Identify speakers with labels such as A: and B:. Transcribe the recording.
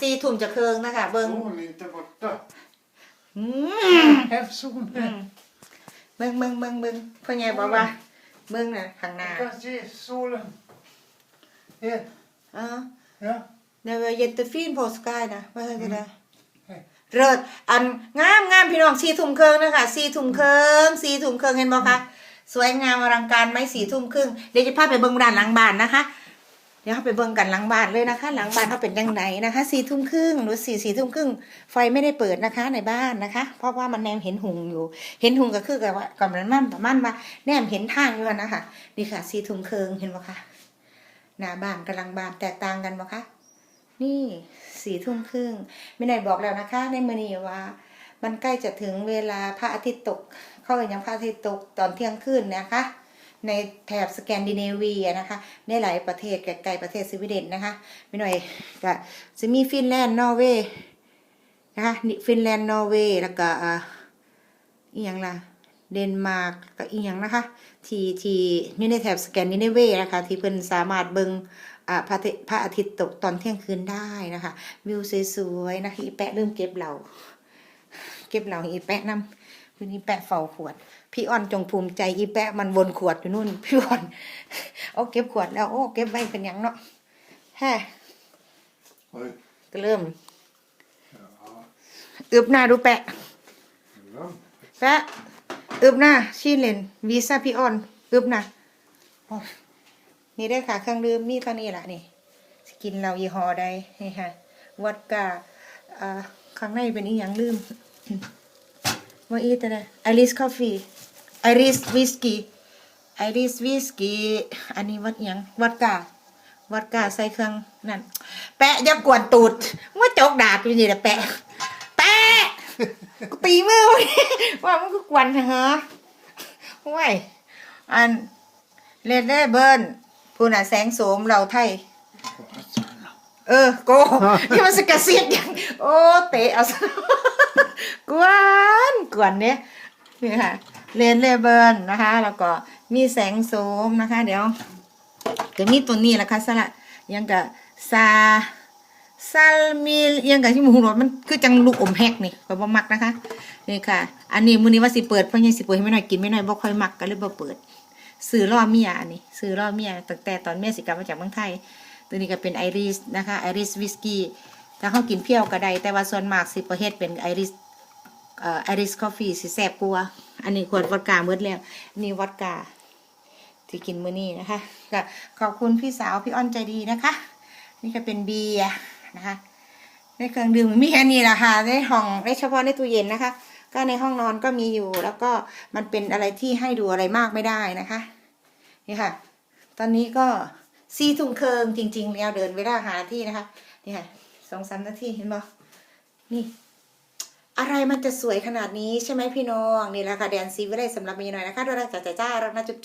A: สี่ทุ่มจะเคืองนะคะ เบิ้ง
B: Solen är inte borta.
A: อืม
B: Här solen.
A: เบิ้งเบิ้งเบิ้งเบิ้งพ่อใหญ่บอกว่าเบิ้งน่ะข้างหน้า
B: Du kan se solen. Här.
A: อ๋อ
B: Ja.
A: เดี๋ยวเย็นตะฟีนโพสกายนะว่าจะได้
B: เฮ้ย
A: เลิศอันงามงามพี่น้องสี่ทุ่มครึ่งนะคะสี่ทุ่มครึ่งสี่ทุ่มครึ่งเห็นบอกคะสวยงามอลังการไหมสี่ทุ่มครึ่งเดี๋ยวจะพาไปเบิ้งด้านหลังบ้านนะคะเดี๋ยวเขาไปเบิ้งกันหลังบ้านเลยนะคะ หลังบ้านเขาเป็นยังไงนะคะสี่ทุ่มครึ่งหรือสี่สี่ทุ่มครึ่งไฟไม่ได้เปิดนะคะในบ้านนะคะ เพราะว่ามันแนมเห็นหุงอยู่ เห็นหุงก็คือกับว่ากับมันมั่นประมันว่าแนมเห็นทางอยู่นะคะนี่ค่ะสี่ทุ่มครึ่งเห็นปะคะหน้าบ้านกำลังบ้านแตกต่างกันปะคะนี่สี่ทุ่มครึ่งไม่ได้บอกแล้วนะคะ ในมือนี้ว่า มันใกล้จะถึงเวลาพระอาทิตย์ตก เข้าไปยังพระอาทิตย์ตกตอนเที่ยงคืนนะคะ ในแถบสแกนดิเนเวียนะคะในหลายประเทศไกลๆประเทศสวีเดนนะคะไม่หน่อยก็จะมีฟินแลนด์นอร์เวย์นะคะนิฟินแลนด์นอร์เวย์แล้วก็อ่าอีกอย่างล่ะเดนมาร์กก็อีกอย่างนะคะ ที่ที่อยู่ในแถบสแกนดิเนเวียนะคะที่เพิ่นสามารถเบิงอ่าพระอาทิตย์พระอาทิตย์ตกตอนเที่ยงคืนได้นะคะ วิวสวยๆนะคะอีแปะเริ่มเก็บเหล่า เก็บเหล่าอีแปะนำ วันนี้แปะเฝ้าขวด พี่อ่อนจงภูมิใจอีแปะมันวนขวดอยู่นู่น พี่อ่อนโอ้เก็บขวดแล้วโอ้เก็บไว้เป็นหยังเนาะแฮ่
B: Oj.
A: ก็เริ่ม
B: Ja.
A: อึบหน้าดูแปะ
B: Ja.
A: แปะอึบหน้าชีเลนวีซ่าพี่อ่อนอึบหน้าโอ้นี่ได้อค่ะเครื่องดื่มมีเท่านี้ละนี่สกินเรายี่ห้อใดนี่ค่ะวอดกาอ่าข้างในเป็นอีหยังลืม ว่าอีแต่ละไอริสกาแฟไอริสวิสกี้ไอริสวิสกี้อันนี้วัดหยังวัดกาวัดกาใส่เครื่องนั่น แปะอย่ากวนตูดว่าจกดาบอยู่นี่แหละแปะ แปะกูตีมือไว้ว่ามันก็กวนเหรอว้ายอันเลดเดเบิร์นผู้น่ะแสงโสมเราไทย เออโกนี่มันสกกระเสียดอย่างโอ้เตะเอาซะ กวนกวนเนี่ยนี่ค่ะเลนเลเบิร์นนะคะ แล้วก็มีแสงโสมนะคะ เดี๋ยวก็มีตัวนี้แหละค่ะสละยังกับซาซาลมียังกับที่หมูหัวมันคือจังลูกอมแฮกนี่ข่อยบ่มักนะคะนี่ค่ะ อันนี้มื้อนี้ว่าสิเปิดเพราะยังสิเปิดให้ไม่หน่อยกินไม่หน่อยบ่ค่อยมักก็เลยบ่เปิดซื้อล่อเมียอันนี้ซื้อล่อเมียตั้งแต่ตอนเมียสิกลับมาจากเมืองไทย ตัวนี้ก็เป็นไอริสนะคะไอริสวิสกี้ถ้าเขากินเพี้ยวก็ได้แต่ว่าส่วนมากสิประเภทเป็นไอริส อ่อไอริสกาแฟสิแซ่บกว่าอันนี้ขวดวอดกาเมื่อแล้วนี่วอดกาที่กินมื้อนี้นะคะก็ขอบคุณพี่สาวพี่อ้อนใจดีนะคะ นี่ก็เป็นเบียร์นะคะ ในเครื่องดื่มมีแค่นี้แหละค่ะในห้องในเฉพาะในตู้เย็นนะคะ ก็ในห้องนอนก็มีอยู่ แล้วก็มันเป็นอะไรที่ให้ดูอะไรมากไม่ได้นะคะ นี่ค่ะ ตอนนี้ก็สี่ทุ่มเคิงจริง ๆ แล้วเดินเวลาหาที่นะคะ นี่ค่ะสองสามนาทีเห็นบ่นี่ อะไรมันจะสวยขนาดนี้ใช่ไหมพี่น้อง นี่แหละค่ะ แดนซีไว้ได้สำหรับมีหน่อยนะคะดาราจ้าจ้ารักนะจุ๊บ